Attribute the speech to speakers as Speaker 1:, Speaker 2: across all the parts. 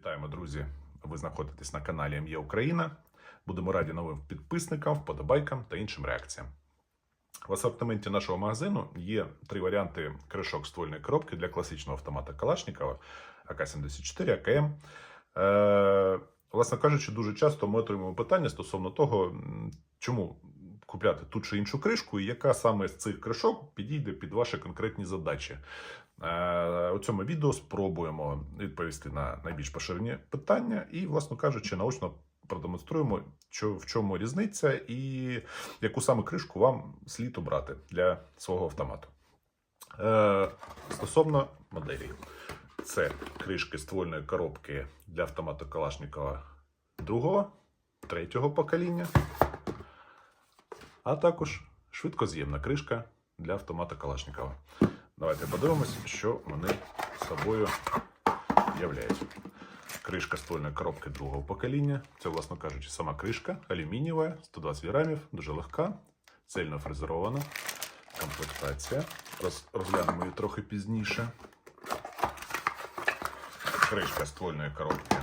Speaker 1: Вітаємо, друзі! Ви знаходитесь на каналі М'є Україна. Будемо раді новим підписникам, вподобайкам та іншим реакціям. В асортименті нашого магазину є три варіанти кришок ствольної коробки для класичного автомата Калашникова АК-74, АКМ. Е, власне кажучи, дуже часто ми отримуємо питання стосовно того, чому купляти ту чи іншу кришку, і яка саме з цих кришок підійде під ваші конкретні задачі. Е, У цьому відео спробуємо відповісти на найбільш поширені питання і, власно кажучи, наочно продемонструємо, в чому різниця і яку саме кришку вам слід обрати для свого автомату. Е, Стосовно моделей, це кришки ствольної коробки для автомату Калашникова другого, третього покоління, а також швидкоз'ємна кришка для автомата Калашникова. Давайте подивимось, що вони собою являють. Кришка ствольної коробки другого покоління. Це, власно кажучи, сама кришка алюмінієва, 120 грамів, дуже легка, цельно фрезерована. Комплектація. Роз, розглянемо її трохи пізніше. Кришка ствольної коробки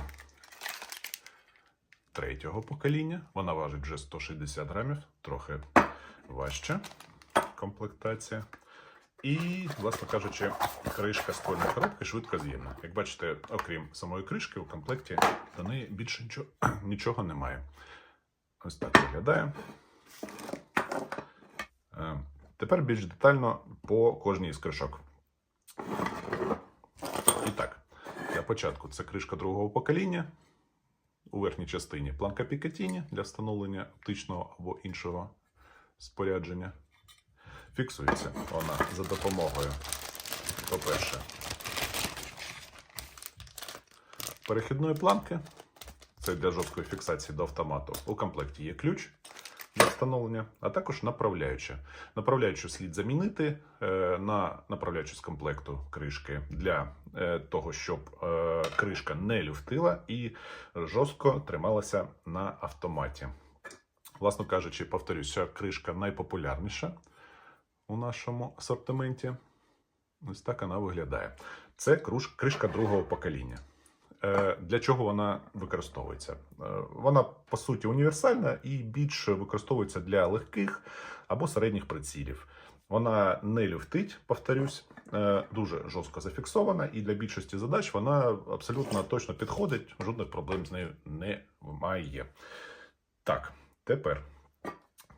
Speaker 1: третього покоління. Вона важить вже 160 грамів, трохи важча комплектація. І, власне кажучи, кришка ствольної коробки швидко з'ємна. Як бачите, окрім самої кришки, у комплекті до неї більше нічого, нічого немає. Ось так виглядає. Е, Тепер більш детально по кожній із кришок. І так, для початку це кришка другого покоління. У верхній частині планка Пікатіні для встановлення оптичного або іншого спорядження. Фіксується вона за допомогою, по-перше, перехідної планки. Це для жорсткої фіксації до автомату. У комплекті є ключ встановлення, а також направляюча. Направляючу слід замінити е, на направляючу з комплекту кришки для е, того, щоб е, кришка не люфтила і жорстко трималася на автоматі. Власно кажучи, повторюсь, ця кришка найпопулярніша у нашому асортименті. Ось так вона виглядає. Це кришка другого покоління. Е, Для чого вона використовується? Е, Вона по суті універсальна і більше використовується для легких або середніх прицілів. Вона не люфтить, повторюсь, е, дуже жорстко зафіксована, і для більшості задач вона абсолютно точно підходить, жодних проблем з нею немає. Так, тепер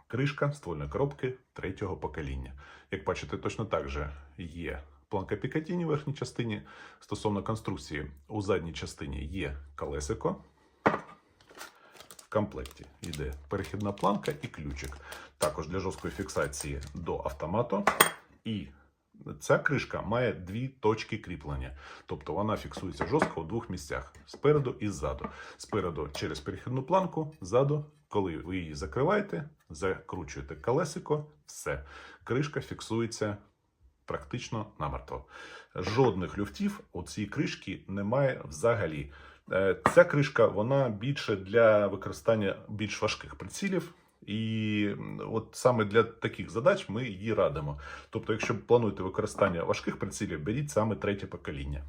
Speaker 1: кришка ствольної коробки третього покоління. Як бачите, точно так же є планка Пікатіні в верхній частині. Стосовно конструкції, у задній частині є колесико. В комплекті йде перехідна планка і ключик. Також для жорсткої фіксації до автомату. І ця кришка має дві точки кріплення. Тобто вона фіксується жорстко у двох місцях: спереду і ззаду. Спереду через перехідну планку, ззаду, коли ви її закриваєте, закручуєте колесико, все. Кришка фіксується практично намертво. Жодних люфтів у цій кришці немає взагалі. Е, Ця кришка вона більше для використання більш важких прицілів. І от саме для таких задач ми її радимо. Тобто, якщо плануєте використання важких прицілів, беріть саме третє покоління.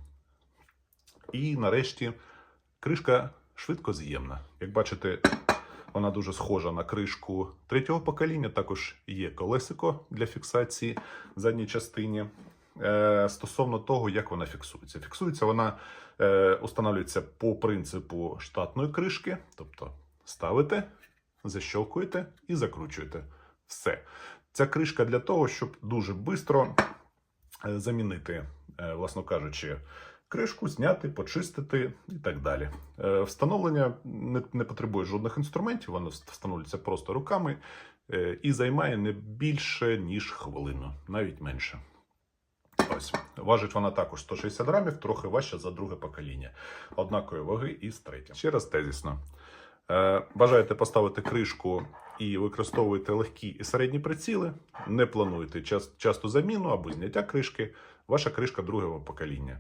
Speaker 1: І нарешті кришка швидкоз'ємна. Як бачите, вона дуже схожа на кришку третього покоління. Також є колесико для фіксації в задній частині. Е, Стосовно того, як вона фіксується. Фіксується вона е, установлюється по принципу штатної кришки, тобто ставите, защелкуєте і закручуєте. Все. Ця кришка для того, щоб дуже швидко замінити, е, власно кажучи, кришку, зняти, почистити і так далі. Е, Встановлення не, не потребує жодних інструментів, воно встановлюється просто руками е, і займає не більше, ніж хвилину, навіть менше. Ось. Важить вона також 160 грамів, трохи важча за друге покоління. Однакової ваги і з третім. Ще раз тезісно. Е, Бажаєте поставити кришку і використовуєте легкі і середні приціли, не плануєте час, часту заміну або зняття кришки, ваша кришка другого покоління.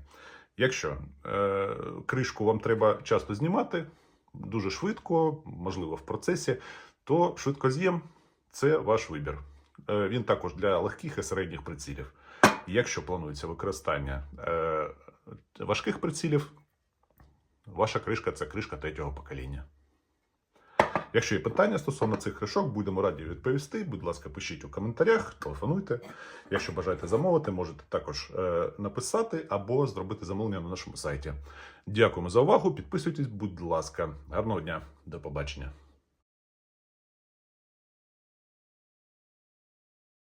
Speaker 1: Якщо е, кришку вам треба часто знімати, дуже швидко, можливо, в процесі, то швидкоз'єм це ваш вибір. Е, він також для легких і середніх прицілів. Якщо планується використання е, важких прицілів, ваша кришка це кришка третього покоління. Якщо є питання стосовно цих кришок, будемо раді відповісти. Будь ласка, пишіть у коментарях, телефонуйте. Якщо бажаєте замовити, можете також е, написати або зробити замовлення на нашому сайті. Дякуємо за увагу. Підписуйтесь, будь ласка. Гарного дня, до побачення.